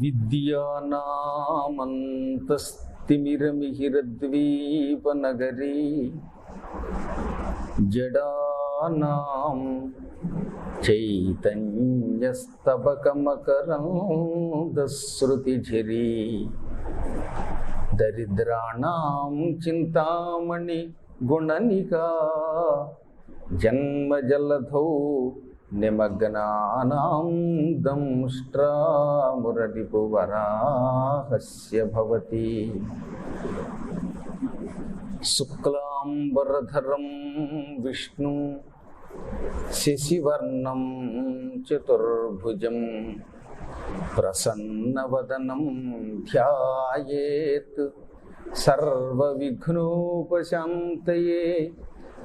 అవిద్యానామంతస్తిమిరమిహిరద్వీపనగరీ జడానాం చైతన్యస్తబకమకరందశ్రుతిఝరీ దరిద్రాణం చింతామణి గుణనికా జన్మజలధౌ నిమగ్నానాం దంష్ట్రామురరిపువరాహస్య భవతి శుక్లాంబరధరం విష్ణు శశివర్ణం చతుర్భుజం ప్రసన్నవదనం ధ్యాయేత్ సర్వవిఘ్నోపశాంతయే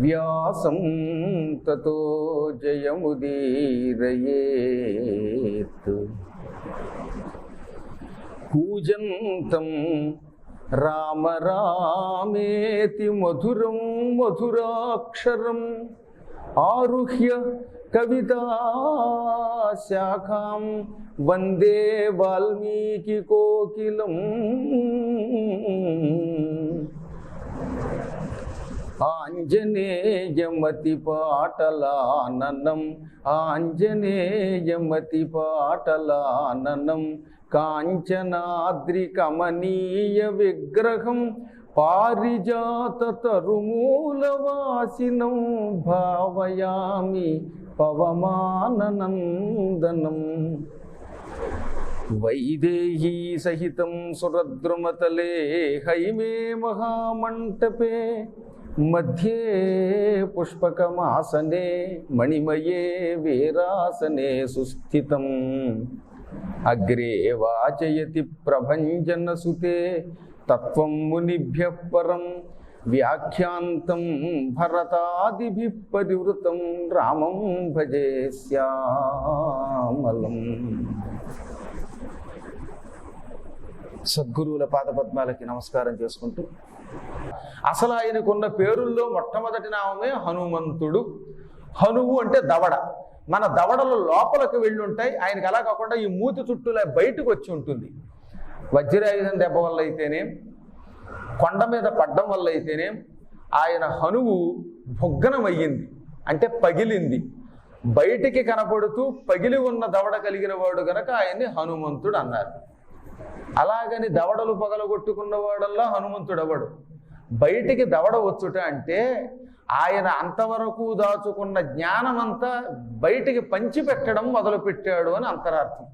వ్యాసం తతో జయముదీరయేత్ కూజంతం రామ రామేతి మధురం మధురాక్షరం ఆరుహ్య కవితాశాఖాం వందే వాల్మీకి కోకిలం. ఆంజనేయమతి పాటలాననం ఆంజనేయమతి ఆంజనేయమతిపాటలాననం కాంచనాద్రి కమనీయ విగ్రహం పారిజాత పారిజాతరుమూలవాసినం భావయామి పవమాననందనం. వైదేహీ సహితం సురద్రుమతలే హైమే మహామంటపే. మధ్యే పుష్పకమాసనే మణిమయే వీరాసనే సుస్థితం. అగ్రే వాచయతి ప్రభంజనసుతే తత్వం మునిభ్య పరం వ్యాఖ్యాంతం భరతాదిభి పరివృతం రామం భజే శ్యామలం. సద్గురువుల పాదపద్మాలకి నమస్కారం చేసుకుంటూ అసలు ఆయనకున్న పేరుల్లో మొట్టమొదటి నామే హనుమంతుడు. హనువు అంటే దవడ. మన దవడలు లోపలికి వెళ్ళి ఉంటాయి ఆయనకి అలా కాకుండా ఈ మూతి చుట్టూలా బయటకు వచ్చి ఉంటుంది. వజ్రాయుధం దెబ్బ వల్ల అయితేనే కొండ మీద పడ్డం వల్ల అయితేనే ఆయన హనువు భుగ్గనమయ్యింది అంటే పగిలింది. బయటికి కనపడుతూ పగిలి ఉన్న దవడ కలిగిన వాడు గనక ఆయన్ని హనుమంతుడు అన్నారు. అలాగని దవడలు పగలగొట్టుకున్న వాడల్లా హనుమంతుడు అవడు బయటికి దవడ వచ్చుట అంటే ఆయన అంతవరకు దాచుకున్న జ్ఞానమంతా బయటికి పంచిపెట్టడం మొదలుపెట్టాడు అని అంతరార్థం.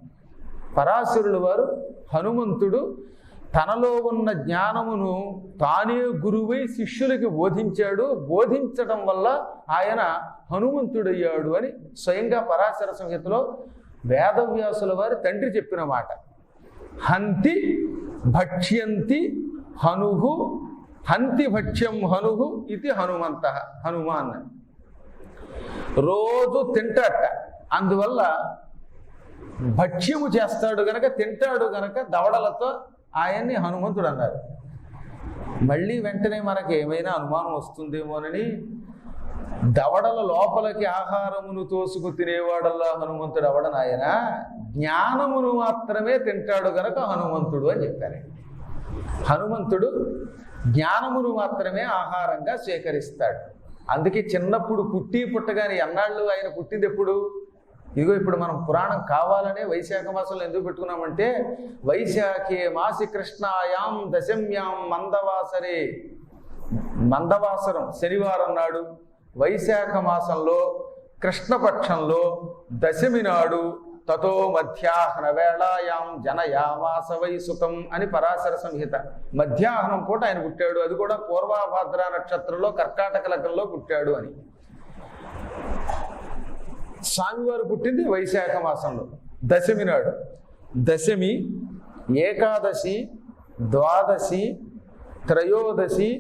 పరాశరుడు వారు హనుమంతుడు తనలో ఉన్న జ్ఞానమును తానే గురువై శిష్యులకి బోధించాడు. బోధించడం వల్ల ఆయన హనుమంతుడయ్యాడు అని స్వయంగా పరాశర సంహితలో వేదవ్యాసుల వారి తండ్రి చెప్పిన మాట. హంతి భక్ష్యంతి హనుహు హంతి భక్ష్యం హనుహు ఇది హనుమంత హనుమాన్. రోజు తింటాట అందువల్ల భక్ష్యము చేస్తాడు గనక తింటాడు గనక దవడలతో ఆయన్ని హనుమంతుడు అన్నారు. మళ్ళీ వెంటనే మనకి ఏమైనా అనుమానం వస్తుందేమోనని దవడల లోపలికి ఆహారమును తోసుకు తినేవాడల్లా హనుమంతుడు అవడనాయన ఆయన జ్ఞానమును మాత్రమే తింటాడు గనక హనుమంతుడు అని చెప్పారు. హనుమంతుడు జ్ఞానమును మాత్రమే ఆహారంగా స్వీకరిస్తాడు. అందుకే చిన్నప్పుడు పుట్టి పుట్టగానే ఎన్నాళ్ళు ఆయన పుట్టింది ఎప్పుడు? ఇదిగో ఇప్పుడు మనం పురాణం కావాలనే వైశాఖ మాసంలో ఎందుకు పెట్టుకున్నామంటే వైశాఖే మాసి కృష్ణాయాం దశమ్యాం మందవాసరే. మందవాసరం శనివారం నాడు. వైశాఖ మాసంలో కృష్ణపక్షంలో దశమి నాడు తతో మధ్యాహ్న వేళాయాం జనయామాస వైసుతం అని పరాశర సంహిత. మధ్యాహ్నం పూట ఆయన పుట్టాడు. అది కూడా పూర్వాభాద్ర నక్షత్రంలో కర్కాటక లగ్నంలో పుట్టాడు అని. స్వామివారు పుట్టింది వైశాఖ మాసంలో దశమి నాడు. దశమి ఏకాదశి ద్వాదశి త్రయోదశి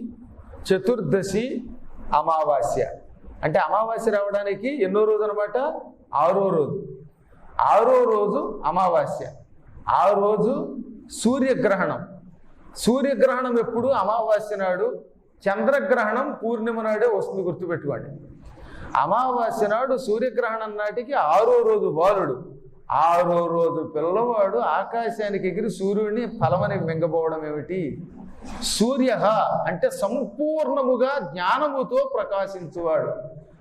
చతుర్దశి అమావాస్య. అంటే అమావాస్య రావడానికి ఎన్నో రోజు అనమాట? ఆరో రోజు. ఆరో రోజు అమావాస్య. ఆ రోజు సూర్యగ్రహణం. సూర్యగ్రహణం ఎప్పుడు? అమావాస్య నాడు. చంద్రగ్రహణం పూర్ణిమ నాడే వస్తుంది గుర్తుపెట్టుకోండి. అమావాస్య నాడు సూర్యగ్రహణం నాటికి ఆరో రోజు బాలుడు. ఆరో రోజు పిల్లవాడు ఆకాశానికి ఎగిరి సూర్యుడిని ఫలమని మింగపోవడం ఏమిటి? సూర్య అంటే సంపూర్ణముగా జ్ఞానముతో ప్రకాశించువాడు.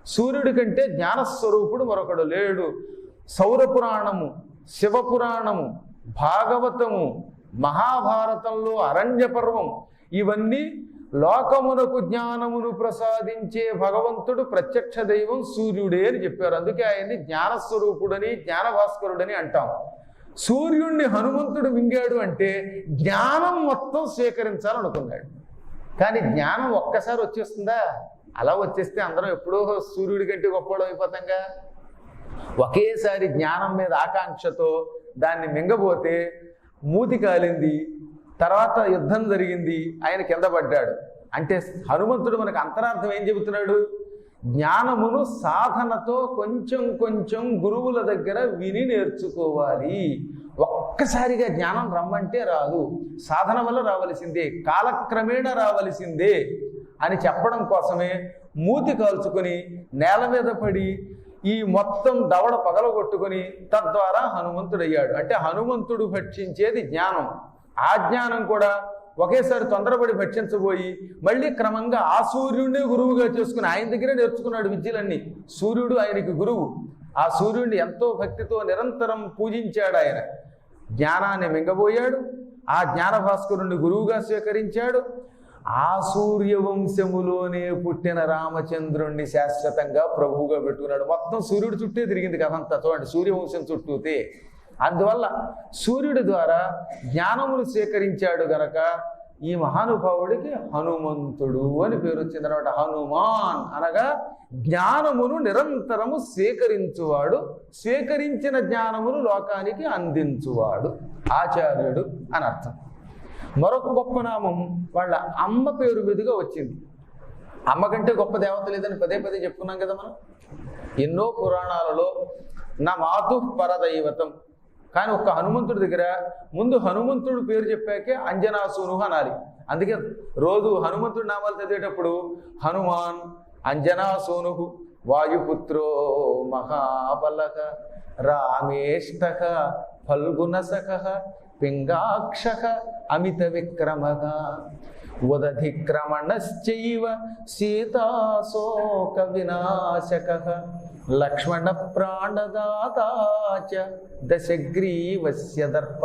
సూర్యుడి కంటే జ్ఞానస్వరూపుడు మరొకడు లేడు. సౌరపురాణము శివపురాణము భాగవతము మహాభారతంలో అరణ్య పర్వం ఇవన్నీ లోకమునకు జ్ఞానమును ప్రసాదించే భగవంతుడు ప్రత్యక్ష దైవం సూర్యుడే అని చెప్పారు. అందుకే ఆయన్ని జ్ఞానస్వరూపుడని జ్ఞానభాస్కరుడని అంటాం. సూర్యుణ్ణి హనుమంతుడు మింగాడు అంటే జ్ఞానం మొత్తం స్వీకరించాలనుకున్నాడు. కానీ జ్ఞానం ఒక్కసారి వచ్చేస్తుందా? అలా వచ్చేస్తే అందరం ఎప్పుడో సూర్యుడి కంటే గొప్పవాడు అయిపోతాంగా. ఒకేసారి జ్ఞానం మీద ఆకాంక్షతో దాన్ని మింగబోతే మూతి కాలింది తర్వాత యుద్ధం జరిగింది ఆయన కింద పడ్డాడు. అంటే హనుమంతుడు మనకు అంతరార్థం ఏం చెబుతున్నాడు? జ్ఞానమును సాధనతో కొంచెం కొంచెం గురువుల దగ్గర విని నేర్చుకోవాలి. ఒక్కసారిగా జ్ఞానం రమ్మంటే రాదు. సాధన వల్ల రావలసిందే కాలక్రమేణా రావలసిందే అని చెప్పడం కోసమే మూతి కాల్చుకొని నేల మీద పడి ఈ మొత్తం దవడ పగలగొట్టుకొని తద్వారా హనుమంతుడయ్యాడు. అంటే హనుమంతుడు భక్షించేది జ్ఞానం. ఆ జ్ఞానం కూడా ఒకేసారి తొందరపడి భక్షించబోయి మళ్ళీ క్రమంగా ఆ సూర్యుడిని గురువుగా చేసుకుని ఆయన దగ్గరే నేర్చుకున్నాడు విద్యలన్నీ. సూర్యుడు ఆయనకి గురువు. ఆ సూర్యుడిని ఎంతో భక్తితో నిరంతరం పూజించాడు ఆయన. జ్ఞానాన్ని మింగబోయాడు. ఆ జ్ఞాన భాస్కరుణ్ణి గురువుగా స్వీకరించాడు. ఆ సూర్యవంశములోనే పుట్టిన రామచంద్రుణ్ణి శాశ్వతంగా ప్రభువుగా పెట్టుకున్నాడు. మొత్తం సూర్యుడు చుట్టే తిరిగింది కథంతా చూడండి సూర్యవంశం చుట్టూతే అందువల్ల సూర్యుడి ద్వారా జ్ఞానమును సేకరించాడు గనక ఈ మహానుభావుడికి హనుమంతుడు అని పేరు వచ్చింది అనమాట హనుమాన్ అనగా జ్ఞానమును నిరంతరము సేకరించువాడు సేకరించిన జ్ఞానమును లోకానికి అందించువాడు ఆచార్యుడు అని అర్థం. మరొక గొప్ప నామం వాళ్ళ అమ్మ పేరు మీదుగా వచ్చింది. అమ్మ కంటే గొప్ప దేవత లేదని పదే పదే చెప్పుకున్నాం కదా మనం. ఎన్నో పురాణాలలో నా మాతు పరదైవతం కానీ ఒక్క హనుమంతుడి దగ్గర ముందు హనుమంతుడు పేరు చెప్పాకే అంజనాసును అనాలి. అందుకే రోజు హనుమంతుడి నామాలు చదివేటప్పుడు హనుమాన్ అంజనాసోను వాయుపుత్రో మహాబలక రామేష్టక ఫల్గుణసక పింగాక్షక అమిత విక్రమక ఉదధిక్రమణశ్చైవ సీతాశోక వినాశక లక్ష్మణ ప్రాణదాత దశగ్రీవస్య దర్ప.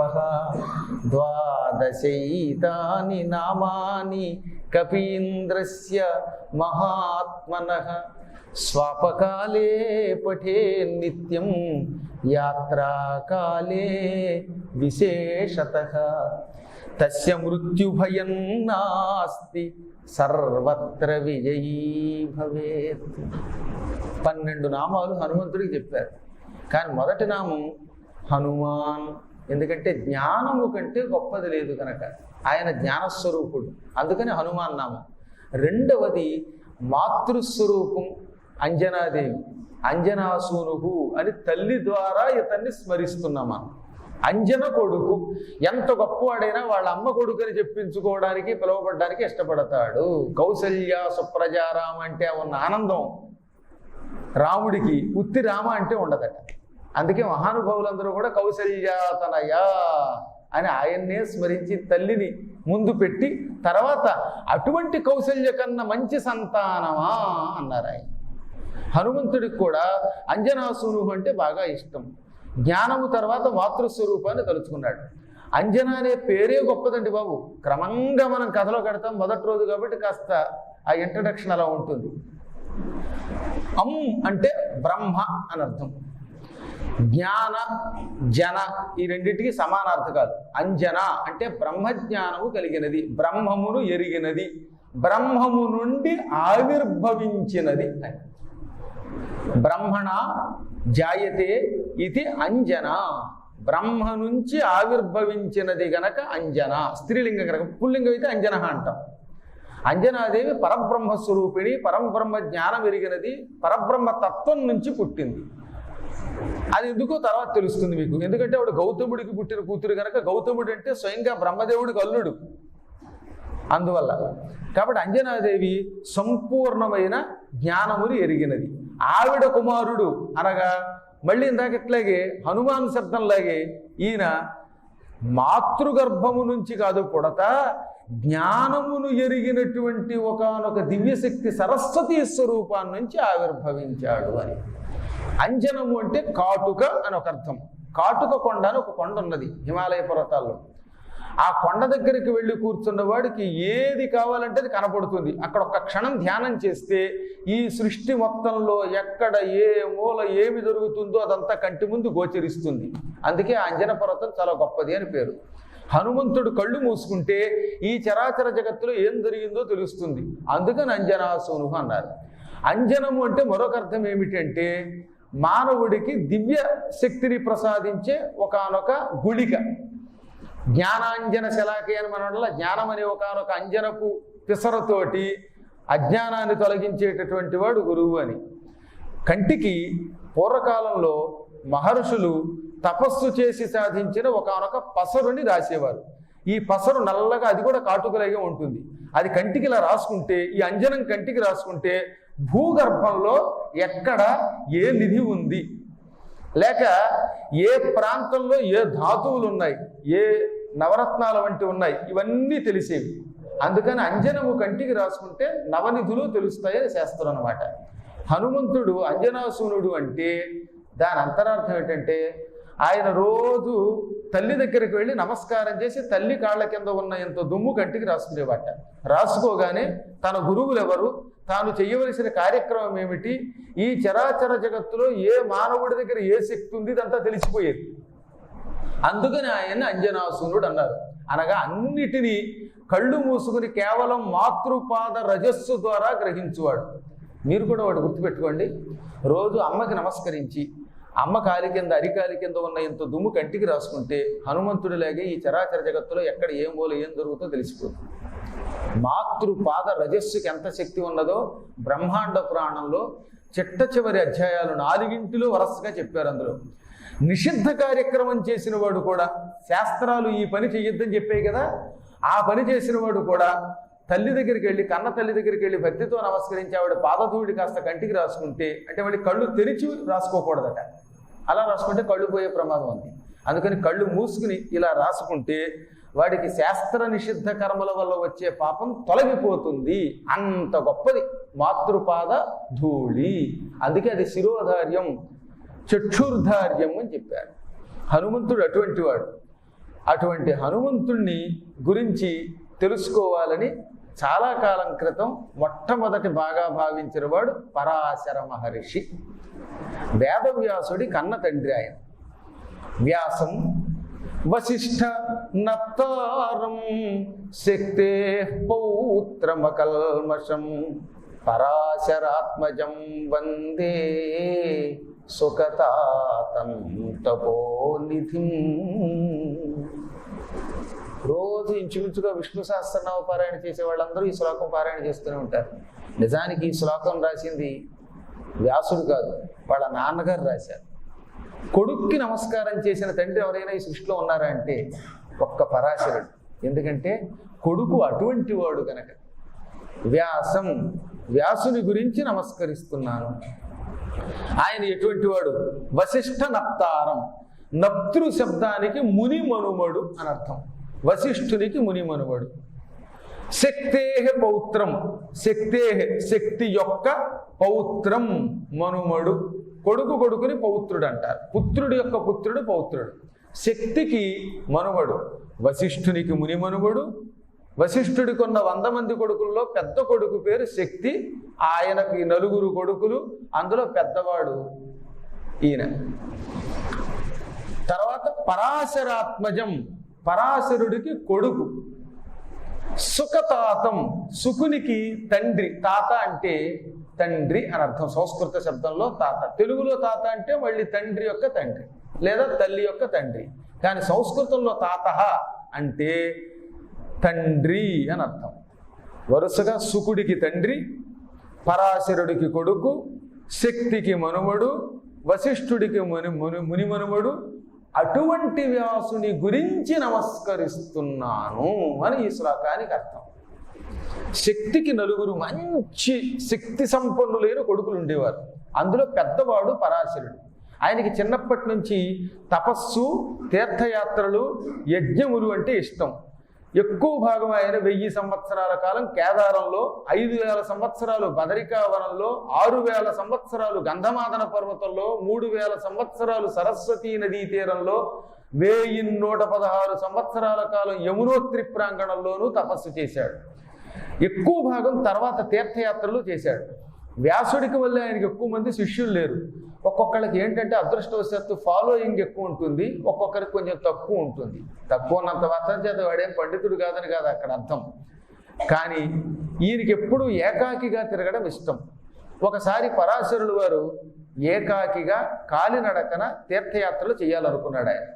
ద్వాదశైతాని నామాని కపీంద్రస్య మహాత్మనః. స్వాపకాలే పఠే నిత్యం యాత్రాకాలే విశేషత. తస్య మృత్యుభయం నాస్తి సర్వత్ర విజయీ భవేత్. పన్నెండు నామాలు హనుమంతుడికి చెప్పారు. కానీ మొదటి నామం హనుమాన్. ఎందుకంటే జ్ఞానము కంటే గొప్పది లేదు కనుక. ఆయన జ్ఞానస్వరూపుడు. అందుకని హనుమాన్ నామం. రెండవది మాతృస్వరూపం అంజనాదేవి. అంజనాసూనుహు అని తల్లి ద్వారా ఇతన్ని స్మరిస్తున్నాం మనం. అంజన కొడుకు. ఎంత గొప్పవాడైనా వాళ్ళ అమ్మ కొడుకు అని చెప్పించుకోవడానికి పిలువబడ్డానికి ఇష్టపడతాడు. కౌసల్య సుప్రజారామ అంటే ఉన్న ఆనందం రాముడికి ఉత్తి రామ అంటే ఉండదట. అందుకే మహానుభావులందరూ కూడా కౌసల్యాతనయా అని ఆయన్నే స్మరించి తల్లిని ముందు పెట్టి తర్వాత అటువంటి కౌసల్య కన్నా మంచి సంతానమా అన్నారు ఆయన. హనుమంతుడికి కూడా అంజనాసును అంటే బాగా ఇష్టం. జ్ఞానము తర్వాత మాతృస్వరూపాన్ని తలుచుకున్నాడు. అంజన అనే పేరే గొప్పదండి బాబు. క్రమంగా మనం కథలో కడతాం మొదటి రోజు కాబట్టి కాస్త ఆ ఇంట్రడక్షన్ అలా ఉంటుంది. అం అంటే బ్రహ్మ అని అర్థం. జ్ఞాన జన ఈ రెండింటికి సమానార్థకాలు. అంజన అంటే బ్రహ్మజ్ఞానము కలిగినది బ్రహ్మమును ఎరిగినది బ్రహ్మము నుండి ఆవిర్భవించినది అని. బ్రహ్మణ జాయతే ఇది అంజన. బ్రహ్మ నుంచి ఆవిర్భవించినది గనక అంజన. స్త్రీలింగం కనుక పుల్లింగం అయితే అంజన అంటాం. అంజనాదేవి పరబ్రహ్మ స్వరూపిణి పరబ్రహ్మ జ్ఞానం ఎరిగినది పరబ్రహ్మ తత్వం నుంచి పుట్టింది. అది ఎందుకో తర్వాత తెలుస్తుంది మీకు. ఎందుకంటే ఆవిడ గౌతముడికి పుట్టిన కూతురు కనుక గౌతముడు అంటే స్వయంగా బ్రహ్మదేవుడికి అల్లుడు. అందువల్ల. కాబట్టి అంజనాదేవి సంపూర్ణమైన జ్ఞానముని ఎరిగినది. ఆవిడ కుమారుడు. అనగా మళ్ళీ ఇందాక ఇట్లాగే హనుమాన్ శబ్దంలాగే. ఈయన మాతృగర్భము నుంచి కాదు పుడత జ్ఞానమును ఎరిగినటువంటి ఒకనొక దివ్యశక్తి సరస్వతి స్వరూపాన్ని నుంచి ఆవిర్భవించాడు అని. అంజనము అంటే కాటుక అని ఒక అర్థం. కాటుక కొండ అని ఒక కొండ ఉన్నది హిమాలయ పర్వతాల్లో. ఆ కొండ దగ్గరికి వెళ్ళి కూర్చున్న వాడికి ఏది కావాలంటే అది కనపడుతుంది. అక్కడ ఒక క్షణం ధ్యానం చేస్తే ఈ సృష్టి మొత్తంలో ఎక్కడ ఏ మూల ఏమి జరుగుతుందో అదంతా కంటి ముందు గోచరిస్తుంది. అందుకే అంజన పర్వతం చాలా గొప్పది అని పేరు. హనుమంతుడు కళ్ళు మూసుకుంటే ఈ చరాచర జగత్తులో ఏం జరిగిందో తెలుస్తుంది. అందుకని అంజనాసూను అన్నారు. అంజనము అంటే మరొక అర్థం ఏమిటంటే మానవుడికి దివ్య శక్తిని ప్రసాదించే ఒకానొక గుళిక. జ్ఞానాంజన శలాకి అని మన జ్ఞానం అనే ఒకనొక అంజనపు పిసరతోటి అజ్ఞానాన్ని తొలగించేటటువంటి వాడు గురువు అని. కంటికి పూర్వకాలంలో మహర్షులు తపస్సు చేసి సాధించిన ఒకనొక పసరుని రాసేవారు. ఈ పసరు నల్లగా అది కూడా కాటుకలాగే ఉంటుంది. అది కంటికి ఇలా రాసుకుంటే ఈ అంజనం కంటికి రాసుకుంటే భూగర్భంలో ఎక్కడ ఏ నిధి ఉంది? లేక ఏ ప్రాంతంలో ఏ ధాతువులు ఉన్నాయి ఏ నవరత్నాలు వంటి ఉన్నాయి ఇవన్నీ తెలిసేవి. అందుకని అంజనము కంటికి రాసుకుంటే నవనిధులు తెలుస్తాయని శాస్త్రం అనమాట హనుమంతుడు అంజనాసూనుడు అంటే దాని అంతరార్థం ఏంటంటే ఆయన రోజు తల్లి దగ్గరికి వెళ్ళి నమస్కారం చేసి తల్లి కాళ్ళ కింద ఉన్న ఎంతో దుమ్ము కంటికి రాసుకునేవాట. రాసుకోగానే తన గురువులు ఎవరు తాను చేయవలసిన కార్యక్రమం ఏమిటి? ఈ చరాచర జగత్తులో ఏ మానవుడి దగ్గర ఏ శక్తి ఉంది? ఇదంతా తెలిసిపోయేది. అందుకని ఆయన అంజనాసునుడు అన్నారు. అనగా అన్నిటినీ కళ్ళు మూసుకుని కేవలం మాతృపాద రజస్సు ద్వారా గ్రహించువాడు. మీరు కూడా వాడు గుర్తుపెట్టుకోండి. రోజు అమ్మకి నమస్కరించి అమ్మ కాలి కింద అరికాలి కింద ఉన్న ఇంత దుమ్ము కంటికి రాసుకుంటే హనుమంతుడిలాగే ఈ చరాచర జగత్తులో ఎక్కడ ఏం మూల ఏం జరుగుతుందో తెలిసిపోతుంది. మాతృపాద రజస్సుకి ఎంత శక్తి ఉన్నదో బ్రహ్మాండ పురాణంలో చిట్ట చివరి అధ్యాయాలు నాలుగింటిలో వరసగా చెప్పారు అందులో. నిషిద్ధ కార్యక్రమం చేసిన వాడు కూడా శాస్త్రాలు ఈ పని చెయ్యొద్దని చెప్పాయి కదా ఆ పని చేసిన వాడు కూడా తల్లి దగ్గరికి వెళ్ళి కన్న తల్లి దగ్గరికి వెళ్ళి భక్తితో నమస్కరించి ఆవిడ పాదధూడి కాస్త కంటికి రాసుకుంటే అంటే వాడి కళ్ళు తెరిచి రాసుకోకూడదట. అలా రాసుకుంటే కళ్ళు పోయే ప్రమాదం ఉంది. అందుకని కళ్ళు మూసుకుని ఇలా రాసుకుంటే వాడికి శాస్త్ర నిషిద్ధ కర్మల వల్ల వచ్చే పాపం తొలగిపోతుంది. అంత గొప్పది. మాతృపాద ధూళి. అందుకే అది శిరోధార్యం చక్షుర్ధార్యం అని చెప్పారు. హనుమంతుడు అటువంటి వాడు. అటువంటి హనుమంతుణ్ణి గురించి తెలుసుకోవాలని చాలా కాలం క్రితం మొట్టమొదటి బాగా భావించిన వాడు పరాశర మహర్షి. వేదవ్యాసుడి కన్న తండ్రి ఆయన. వ్యాసం వశిష్ఠ నప్తారం శక్తే పౌత్రమకల్మషం పరాశరాత్మజం వందే సుఖతాతం తపోనిధిం రోజు ఇంచుమించుగా విష్ణు సహస్రనామ పారాయణ చేసే వాళ్ళందరూ ఈ శ్లోకం పారాయణ చేస్తూనే ఉంటారు. నిజానికి ఈ శ్లోకం రాసింది వ్యాసుడు కాదు వాళ్ళ నాన్నగారు రాశారు. కొడుక్కి నమస్కారం చేసిన తండ్రి ఎవరైనా ఈ సృష్టిలో ఉన్నారా అంటే ఒక్క పరాశరుడు. ఎందుకంటే కొడుకు అటువంటి వాడు కనుక వ్యాసం వ్యాసుని గురించి నమస్కరిస్తున్నాను. ఆయన ఎటువంటి వాడు? వశిష్ఠ నప్తారం. నప్తృ శబ్దానికి ముని మనుమడు అని అర్థం. వశిష్ఠునికి ముని మనుమడు. శక్తేహ పౌత్రం. శక్తేహ శక్తి యొక్క పౌత్రం మనుమడు. కొడుకు కొడుకుని పౌత్రుడు అంటారు పుత్రుడి యొక్క పుత్రుడు పౌత్రుడు. శక్తికి మనుమడు వశిష్ఠునికి ముని మనుమడు వశిష్ఠుడికి ఉన్న వంద మంది కొడుకుల్లో పెద్ద కొడుకు పేరు శక్తి. ఆయనకి నలుగురు కొడుకులు. అందులో పెద్దవాడు ఈయన. తర్వాత పరాశరాత్మజం. పరాశరుడికి కొడుకు. సుఖతాతం. సుకునికి తండ్రి. తాత అంటే తండ్రి అని అర్థం. సంస్కృత శబ్దంలో తాత. తెలుగులో తాత అంటే మళ్ళీ తండ్రి యొక్క తండ్రి. లేదా తల్లి యొక్క తండ్రి. కానీ సంస్కృతంలో తాత అంటే తండ్రి అని అర్థం. వరుసగా సుకుడికి తండ్రి పరాశరుడికి కొడుకు శక్తికి మనుమడు వశిష్ఠుడికి ముని ముని ముని మనుమడు అటువంటి వ్యాసుని గురించి నమస్కరిస్తున్నాను అని ఈ శ్లోకానికి అర్థం. శక్తికి నలుగురు మంచి శక్తి సంపన్నులైన కొడుకులు ఉండేవారు. అందులో పెద్దవాడు పరాశరుడు. ఆయనకి చిన్నప్పటి నుంచి తపస్సు తీర్థయాత్రలు యజ్ఞములు అంటే ఇష్టం. ఎక్కువ భాగం ఆయన వెయ్యి సంవత్సరాల కాలం కేదారంలో ఐదు వేల సంవత్సరాలు బదరికావనంలో ఆరు వేల సంవత్సరాలు గంధమాదన పర్వతంలో మూడు వేల సంవత్సరాలు సరస్వతీ నదీ తీరంలో వెయ్యి నూట పదహారు సంవత్సరాల కాలం యమునోత్రి ప్రాంగణంలోనూ తపస్సు చేశాడు. ఎక్కువ భాగం తర్వాత తీర్థయాత్రలు చేశాడు. వ్యాసుడికి వల్ల ఆయనకి ఎక్కువ మంది శిష్యులు లేరు. ఒక్కొక్కళ్ళకి ఏంటంటే అదృష్టవశాత్తు ఫాలోయింగ్ ఎక్కువ ఉంటుంది. ఒక్కొక్కరికి కొంచెం తక్కువ ఉంటుంది. తక్కువ ఉన్నంత మాత్రం చేత వాడేం పండితుడు కాదని కాదు అక్కడ అర్థం. కానీ ఈయనకి ఎప్పుడు ఏకాకిగా తిరగడం ఇష్టం. ఒకసారి పరాశరులు వారు ఏకాకిగా కాలినడకన తీర్థయాత్రలు చేయాలనుకున్నాడు ఆయన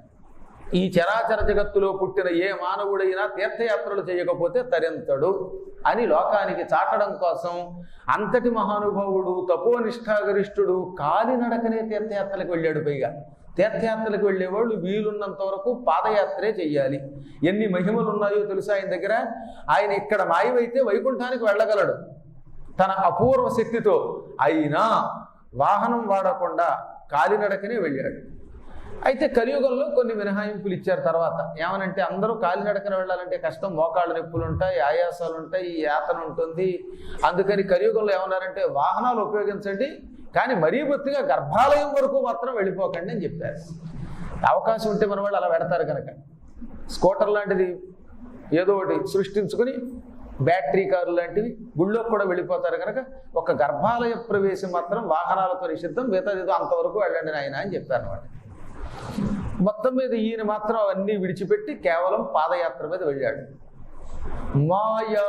ఈ చరాచర జగత్తులో పుట్టిన ఏ మానవుడైనా తీర్థయాత్రలు చేయకపోతే తరింతడు అని లోకానికి చాటడం కోసం అంతటి మహానుభావుడు తపోనిష్టాగరిష్ఠుడు కాలినడకనే తీర్థయాత్రలకు వెళ్ళాడు పైగా. తీర్థయాత్రలకు వెళ్ళేవాళ్ళు వీలున్నంత వరకు పాదయాత్రే చెయ్యాలి. ఎన్ని మహిమలు ఉన్నాయో తెలుసా ఆయన దగ్గర? ఆయన ఇక్కడ మాయమైతే వైకుంఠానికి వెళ్ళగలడు. తన అపూర్వ శక్తితో అయినా వాహనం వాడకుండా కాలినడకనే వెళ్ళాడు. అయితే కలియుగంలో కొన్ని మినహాయింపులు ఇచ్చారు తర్వాత. ఏమనంటే అందరూ కాలినడకన వెళ్ళాలంటే కష్టం మోకాళ్ళ నొప్పులు ఉంటాయి ఆయాసాలు ఉంటాయి యాతన ఉంటుంది. అందుకని కలియుగంలో ఏమన్నారంటే వాహనాలు ఉపయోగించండి కానీ మరీ బొత్తిగా గర్భాలయం వరకు మాత్రం వెళ్ళిపోకండి అని చెప్పారు. అవకాశం ఉంటే మన వాళ్ళు అలా పెడతారు కనుక. స్కూటర్ లాంటిది ఏదో ఒకటి సృష్టించుకుని బ్యాటరీ కారు లాంటివి గుళ్ళోకి కూడా వెళ్ళిపోతారు కనుక. ఒక గర్భాలయ ప్రవేశం మాత్రం వాహనాలతో నిషిద్ధం మిగతాది ఏదో అంతవరకు వెళ్ళండి నాయన అని చెప్పారు అనమాట మొత్తం మీద ఈయన మాత్రం అవన్నీ విడిచిపెట్టి కేవలం పాదయాత్ర మీద వెళ్ళాడు. మాయా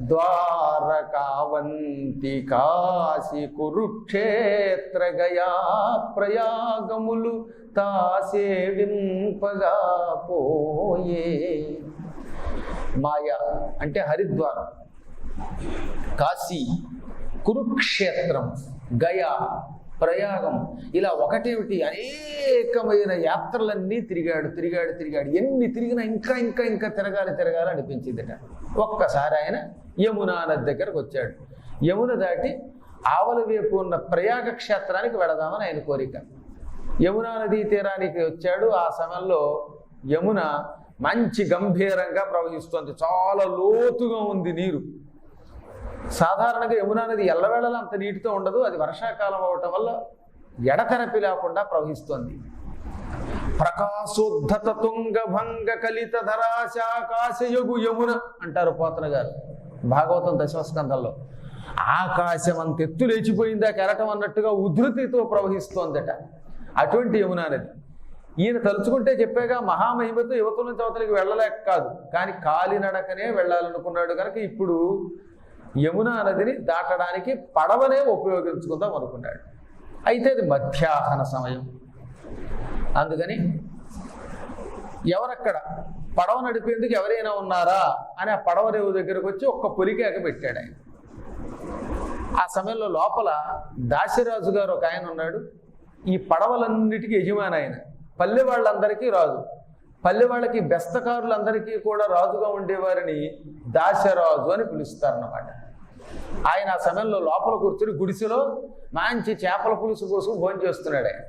ద్వారకావంతి కాశీ కురుక్షేత్ర గయా ప్రయాగములు తాసేవింపగా పోయే. మాయ అంటే హరిద్వారం. కాశీ కురుక్షేత్రం గయా ప్రయాగం. ఇలా ఒకటేమిటి? అనేకమైన యాత్రలన్నీ తిరిగాడు తిరిగాడు తిరిగాడు. ఎన్ని తిరిగినా ఇంకా ఇంకా ఇంకా తిరగాలి తిరగాలి అనిపించిందిట. ఒక్కసారి ఆయన యమునా నది దగ్గరకు వచ్చాడు. యమున దాటి ఆవల వైపు ఉన్న ప్రయాగ క్షేత్రానికి వెళదామని ఆయన కోరిక. యమునా నదీ తీరానికి వచ్చాడు. ఆ సమయంలో యమున మంచి గంభీరంగా ప్రవహిస్తోంది. చాలా లోతుగా ఉంది నీరు. సాధారణంగా యమునా నది ఎల్లవేళలా అంత నీటితో ఉండదు. అది వర్షాకాలం అవటం వల్ల ఎడతెరపి లేకుండా ప్రవహిస్తోంది. ప్రకాశోద్ధత తుంగ భంగ కలిత ధరాశాకాశయుగు యమున అంటారు పోతన గారు భాగవతం దశవస్కంధంలో ఆకాశం అంత ఎత్తు లేచిపోయిందా కెరటం అన్నట్టుగా ఉధృతితో ప్రవహిస్తోందట అటువంటి యమున నది. ఈయన తలుచుకుంటే చెప్పాగా మహామహిమతో యువతల నుంచి అవతలికి వెళ్ళలేక కాదు. కానీ కాలినడకనే వెళ్ళాలనుకున్నాడు కనుక ఇప్పుడు యమునా నదిని దాటడానికి పడవనే ఉపయోగించుకుందాం అనుకున్నాడు. అయితే అది మధ్యాహ్న సమయం. అందుకని ఎవరక్కడ పడవ నడిపేందుకు ఎవరైనా ఉన్నారా అని ఆ పడవ రేవు దగ్గరకు వచ్చి ఒక్క పొలికేక పెట్టాడు ఆయన. ఆ సమయంలో లోపల దాశరాజు గారు ఒక ఆయన ఉన్నాడు. ఈ పడవలన్నిటికీ యజమాని ఆయన. పల్లె వాళ్ళందరికీ రాజు. పల్లె వాళ్ళకి బెస్తకారులందరికీ కూడా రాజుగా ఉండేవారిని దాశరాజు అని పిలుస్తారన్నమాట. ఆయన ఆ సమయంలో లోపల కూర్చుని గుడిసెలో మంచి చేపల పులుసు కోసం భోజనం చేస్తున్నాడు. ఆయన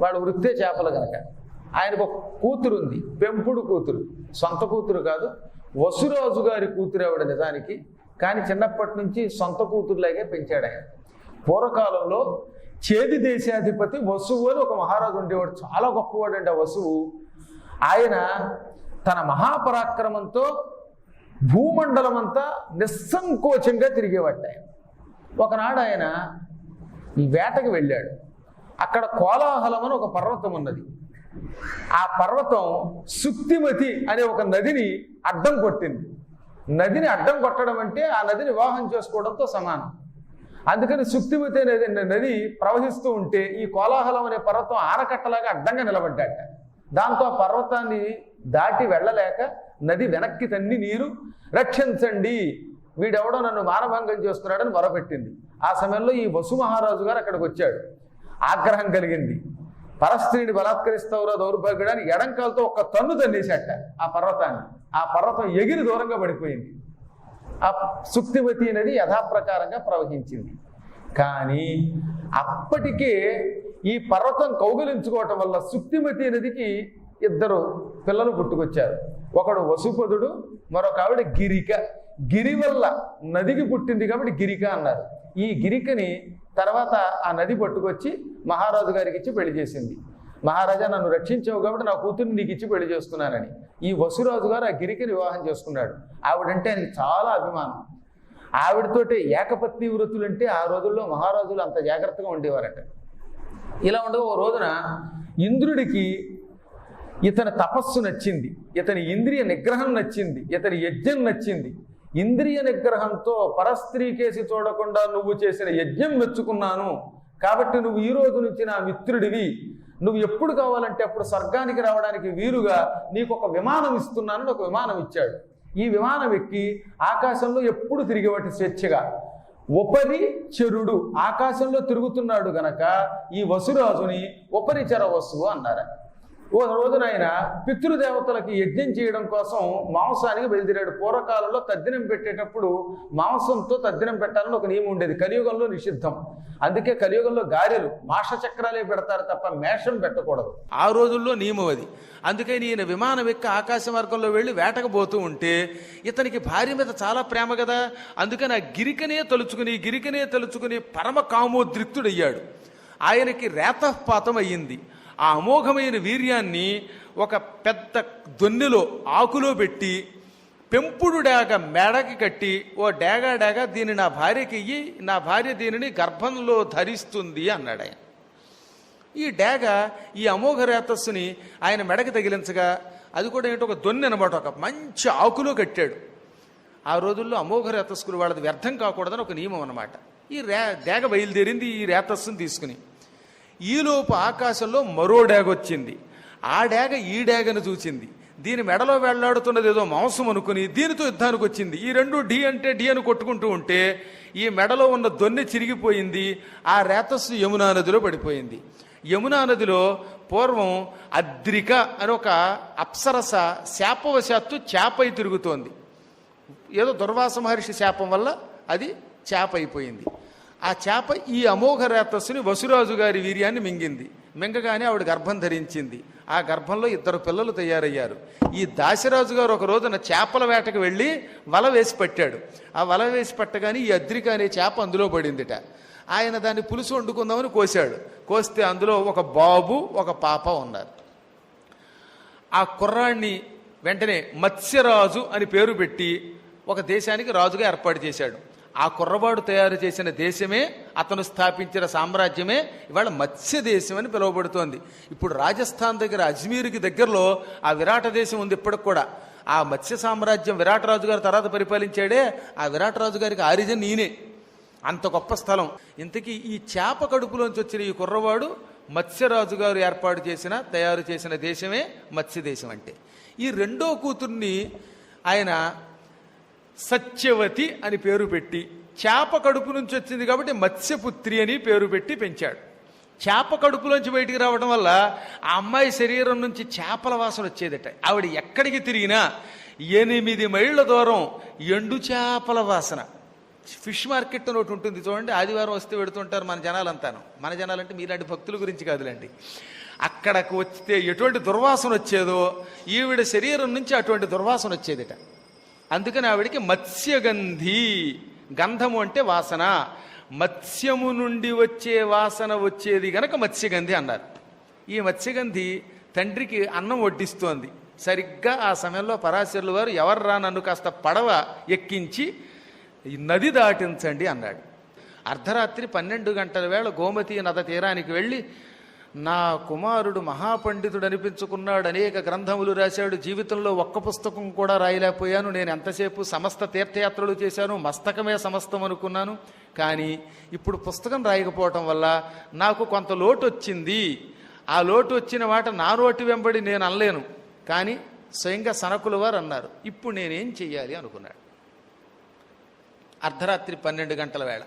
వాడు వృత్తే చేపలు కనుక ఆయనకు ఒక కూతురు ఉంది పెంపుడు కూతురు. సొంత కూతురు కాదు వసురాజు గారి కూతురు ఆవిడ నిజానికి. కానీ చిన్నప్పటి నుంచి సొంత కూతురులాగే పెంచాడు ఆయన. పూర్వకాలంలో చేది దేశాధిపతి వసువు అని ఒక మహారాజు ఉండేవాడు. చాలా గొప్పవాడు అండి ఆ వసువు. ఆయన తన మహాపరాక్రమంతో భూమండలం అంతా నిస్సంకోచంగా తిరిగేవాడు ఆయన ఒకనాడు ఆయన ఈ వేటకి వెళ్ళాడు. అక్కడ కోలాహలం అని ఒక పర్వతం ఉన్నది. ఆ పర్వతం సుక్తిమతి అనే ఒక నదిని అడ్డం కొట్టింది. నదిని అడ్డం కొట్టడం అంటే ఆ నదిని వివాహం చేసుకోవడంతో సమానం. అందుకని సుక్తిమతి అనేది నది ప్రవహిస్తూ ఉంటే ఈ కోలాహలం అనే పర్వతం ఆనకట్టలాగా అడ్డంగా నిలబడ్డాట. దాంతో ఆ పర్వతాన్ని దాటి వెళ్ళలేక నది వెనక్కి తన్ని నీరు రక్షించండి. వీడెవడో నన్ను మానభంగం చేస్తున్నాడని మొరపెట్టింది. ఆ సమయంలో ఈ వసు మహారాజు గారు అక్కడికి వచ్చాడు. ఆగ్రహం కలిగింది. పరస్త్రీని బలాత్కరిస్తావురా దౌర్భాగ్యుడని ఎడంకాలతో ఒక తన్ను తన్నేశాట ఆ పర్వతాన్ని. ఆ పర్వతం ఎగిరి దూరంగా పడిపోయింది. ఆ సుక్తిమతి నది యథాప్రకారంగా ప్రవహించింది. కానీ అప్పటికే ఈ పర్వతం కౌగిలించుకోవటం వల్ల సుక్తిమతి నదికి ఇద్దరు పిల్లలు పుట్టుకొచ్చారు. ఒకడు వసుపదుడు మరొక ఆవిడ గిరిక. గిరి వల్ల నదికి పుట్టింది కాబట్టి గిరిక అన్నారు. ఈ గిరికని తర్వాత ఆ నది పట్టుకొచ్చి మహారాజు గారికి ఇచ్చి పెళ్ళి చేసింది. మహారాజా నన్ను రక్షించావు కాబట్టి నా కూతుర్ని నీకు ఇచ్చి పెళ్ళి చేస్తున్నానని. ఈ వసురాజు గారు ఆ గిరికని వివాహం చేసుకున్నాడు. ఆవిడంటే ఆయనకి చాలా అభిమానం. ఆవిడతోటే ఏకపత్ని వృత్తులు అంటే ఆ రోజుల్లో మహారాజులు అంత జాగ్రత్తగా ఉండేవారట. ఇలా ఉండగా ఓ రోజున ఇంద్రుడికి ఇతని తపస్సు నచ్చింది ఇతని ఇంద్రియ నిగ్రహం నచ్చింది ఇతని యజ్ఞం నచ్చింది. ఇంద్రియ నిగ్రహంతో పరస్త్రీ కేసి చూడకుండా నువ్వు చేసిన యజ్ఞం మెచ్చుకున్నాను. కాబట్టి నువ్వు ఈ రోజు నుంచి నా మిత్రుడివి. నువ్వు ఎప్పుడు కావాలంటే అప్పుడు స్వర్గానికి రావడానికి వీలుగా నీకు ఒక విమానం ఇస్తున్నాను ఒక విమానం ఇచ్చాడు. ఈ విమానం ఎక్కి ఆకాశంలో ఎప్పుడు తిరిగేవాటి స్వేచ్ఛగా? ఉపరి చరుడు ఆకాశంలో తిరుగుతున్నాడు గనక ఈ వసురాజుని ఉపరిచర వసువు అన్నారు ఓ రోజున ఆయన పితృదేవతలకి యజ్ఞం చేయడం కోసం మాంసానికి బయలుదేరాడు. పూర్వకాలంలో తద్దినం పెట్టేటప్పుడు మాంసంతో తద్దినం పెట్టాలని ఒక నియమం ఉండేది. కలియుగంలో నిషిద్ధం. అందుకే కలియుగంలో గారెలు మాష చక్రాలే పెడతారు తప్ప మేషం పెట్టకూడదు. ఆ రోజుల్లో నియమం అది. అందుకని ఈయన విమానం ఎక్కి ఆకాశ మార్గంలో వెళ్ళి వేటకు పోతూ ఉంటే ఇతనికి భార్య మీద చాలా ప్రేమ కదా. అందుకని ఆ గిరికనే తలుచుకుని గిరికనే తలుచుకుని పరమ కామోద్రిక్తుడయ్యాడు. ఆయనకి రేతపాతం అయ్యింది. ఆ అమోఘమైన వీర్యాన్ని ఒక పెద్ద దొన్నెలో ఆకులో పెట్టి పెంపుడు డేగ మెడకి కట్టి ఓ డేగ డేగ దీన్ని నా భార్యకి ఇయ్యి నా భార్య దీనిని గర్భంలో ధరిస్తుంది అన్నాడు ఆయన. ఈ డేగ ఈ అమోఘ రేతస్సుని ఆయన మెడకి తగిలించగా అది కూడా ఏంటో ఒక దొన్ని అనమాట ఒక మంచి ఆకులో కట్టాడు. ఆ రోజుల్లో అమోఘ రేతస్కులు వాళ్ళది వ్యర్థం కాకూడదని ఒక నియమం అనమాట ఈ రే డేగ బయలుదేరింది ఈ రేతస్సుని తీసుకుని. ఈలోపు ఆకాశంలో మరో డాగ వచ్చింది. ఆ డాగ ఈ డాగను చూచింది. దీని మెడలో వెళ్ళాడుతున్నది ఏదో మాంసం అనుకుని దీనితో యుద్ధానికి వచ్చింది. ఈ రెండు డి అంటే డి అని కొట్టుకుంటూ ఉంటే ఈ మెడలో ఉన్న దొన్నె చిరిగిపోయింది. ఆ రేతస్సు యమునా నదిలో పడిపోయింది. యమునా నదిలో పూర్వం అద్రిక అని ఒక అప్సరస శాపవశాత్తు చేపై తిరుగుతోంది. ఏదో దుర్వాస మహర్షి శాపం వల్ల అది చేప అయిపోయింది. ఆ చేప ఈ అమోఘ రేతస్సుని వసురాజు గారి వీర్యాన్ని మింగింది. మింగగానే ఆవిడ గర్భం ధరించింది. ఆ గర్భంలో ఇద్దరు పిల్లలు తయారయ్యారు. ఈ దాసిరాజు గారు ఒక రోజున చేపల వేటకు వెళ్ళి వల వేసి పట్టాడు. ఆ వల వేసి పట్టగానే ఈ అద్రిక అనే చేప అందులో పడిందిట. ఆయన దాన్ని పులుసు వండుకుందామని కోశాడు. కోస్తే అందులో ఒక బాబు ఒక పాప ఉన్నారు. ఆ కుర్రాన్ని వెంటనే మత్స్యరాజు అని పేరు పెట్టి ఒక దేశానికి రాజుగా ఏర్పాటు చేశాడు. ఆ కుర్రవాడు తయారు చేసిన దేశమే అతను స్థాపించిన సామ్రాజ్యమే ఇవాళ మత్స్య దేశం అని పిలువబడుతోంది. ఇప్పుడు రాజస్థాన్ దగ్గర అజ్మీర్కి దగ్గరలో ఆ విరాట దేశం ఉంది ఇప్పటికి కూడా. ఆ మత్స్య సామ్రాజ్యం విరాట గారు తర్వాత పరిపాలించాడే ఆ విరాటరాజు గారికి ఆరిజన్ ఈయనే. అంత గొప్ప స్థలం. ఇంతకీ ఈ చేప కడుపులోంచి వచ్చిన ఈ కుర్రవాడు మత్స్యరాజు గారు ఏర్పాటు చేసిన తయారు చేసిన దేశమే మత్స్య దేశం అంటే. ఈ రెండో కూతుర్ని ఆయన సత్యవతి అని పేరు పెట్టి చేప కడుపు నుంచి వచ్చింది కాబట్టి మత్స్యపుత్రి అని పేరు పెట్టి పెంచాడు. చేప కడుపులోంచి బయటికి రావడం వల్ల ఆ అమ్మాయి శరీరం నుంచి చేపల వాసన వచ్చేదట. ఆవిడ ఎక్కడికి తిరిగినా ఎనిమిది మైళ్ళ దూరం ఎండు చేపల వాసన. ఫిష్ మార్కెట్ అని ఒకటి ఉంటుంది చూడండి ఆదివారం వస్తే పెడుతుంటారు మన జనాలంతాను. మన జనాలంటే మీలాంటి భక్తుల గురించి కాదులేండి. అక్కడకు వస్తే ఎటువంటి దుర్వాసన వచ్చేదో ఈవిడ శరీరం నుంచి అటువంటి దుర్వాసన వచ్చేదిట. అందుకని ఆవిడికి మత్స్యగంధి గంధము అంటే వాసన. మత్స్యము నుండి వచ్చే వాసన వచ్చేది గనక మత్స్యగంధి అన్నారు. ఈ మత్స్యగంధి తండ్రికి అన్నం వడ్డిస్తోంది. సరిగ్గా ఆ సమయంలో పరాశరులు వారు ఎవర్రా నన్ను కాస్త పడవ ఎక్కించి ఈ నది దాటించండి అన్నాడు. అర్ధరాత్రి పన్నెండు గంటల వేళ గోమతి నద తీరానికి వెళ్ళి నా కుమారుడు మహాపండితుడు అనిపించుకున్నాడు అనేక గ్రంథములు రాశాడు జీవితంలో ఒక్క పుస్తకం కూడా రాయలేకపోయాను. నేను ఎంతసేపు సమస్త తీర్థయాత్రలు చేశాను మస్తకమే సమస్తం అనుకున్నాను. కానీ ఇప్పుడు పుస్తకం రాయకపోవటం వల్ల నాకు కొంత లోటు వచ్చింది ఆ లోటు వచ్చిన మాట నా రోటి వెంబడి నేను అనలేను. కానీ స్వయంగా సనకుల వారు అన్నారు ఇప్పుడు నేనేం చెయ్యాలి? అనుకున్నాడు. అర్ధరాత్రి పన్నెండు గంటల వేళ.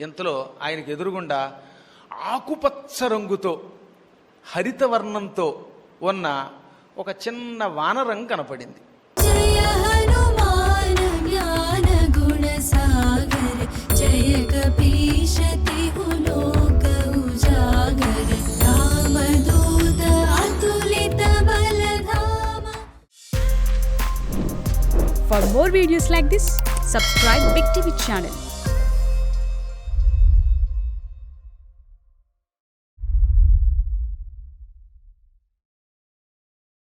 ఇంతలో ఆయనకు ఎదురుగుండా ఆకుపచ్చ రంగుతో హరితవర్ణంతో ఉన్న ఒక చిన్న వానరం కనపడింది For more videos like this, subscribe Big TV channel.